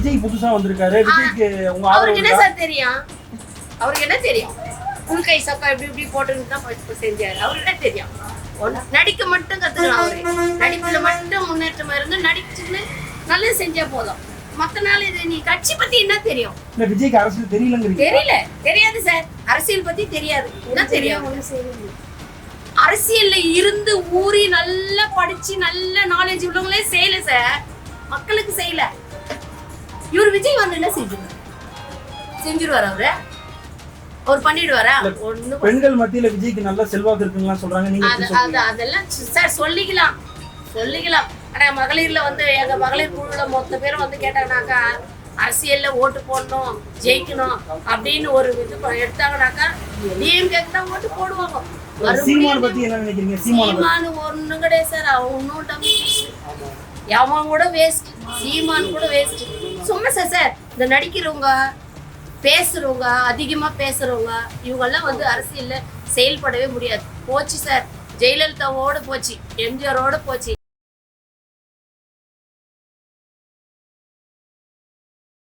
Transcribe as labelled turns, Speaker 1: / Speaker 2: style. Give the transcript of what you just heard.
Speaker 1: விஜய் புதுசா வந்திருக்காரு. விஜய்க்கு உங்க ஆதரவு
Speaker 2: அவருக்கு என்ன? சார் தெரியும்? அவருக்கு என்ன தெரியும்? உள் கை சக்கா இப்படி இப்படி போட்டுன்னு தான் செஞ்சாரு. அவருக்கு என்ன தெரியும்? நடிக்க மட்டும் கத்துக்கலாம் அவரு. நடிப்புல மட்டும் முன்னேற்றமா இருந்து நடிச்சுன்னு நல்லா செஞ்சா போதும். மத்த நாள் இது நீ கட்சி பத்தி என்ன தெரியும்?
Speaker 1: இல்ல விஜய்க்கு அரசியல் தெரியலங்கிறீங்க
Speaker 2: தெரியல. தெரியாது சார். அரசியல் பத்தி தெரியாது. என்ன தெரியும்? அரசியல்ல இருந்து ஊறி நல்லா படிச்சு நல்ல நாலேஜ் உள்ளவங்களே செய்யல சார். மக்களுக்கு செய்யல. இவர் விஜய் வந்து என்ன செஞ்சிருவாரு? செஞ்சிருவாரு அவரு? அவர் பண்ணிடுவாரா? ஒண்ணும்
Speaker 1: பெண்கள் மத்தியில விஜய்க்கு நல்ல செல்வாக்கு இருக்குங்களா சொல்றாங்க. நீங்க
Speaker 2: அதெல்லாம் சார் சொல்லிக்கலாம். சொல்லிக்கலாம். ஆனா மகளிர்ல வந்து எங்க மகளிர் குழுல மொத்த பேரும் வந்து கேட்டாங்கனாக்கா அரசியல்ல ஓட்டு போடணும் ஜெயிக்கணும் அப்படின்னு ஒரு இது எடுத்தாங்கனாக்கா டிஎம்கேக்கு தான் ஓட்டு போடுவாங்க.
Speaker 1: சீமான்
Speaker 2: ஒண்ணும் கிடையாது சார். அவன் பீஸ் அவன் கூட வேஸ்ட் சீமான் கூட வேஸ்ட் சும்மா சார் சார் இந்த நடிக்கிறவங்க பேசுறவங்க அதிகமா பேசுறவங்க இவங்கெல்லாம் வந்து அரசியல்ல செயல்படவே முடியாது. போச்சு சார் ஜெயலலிதாவோட போச்சு எம்ஜிஆரோட போச்சு.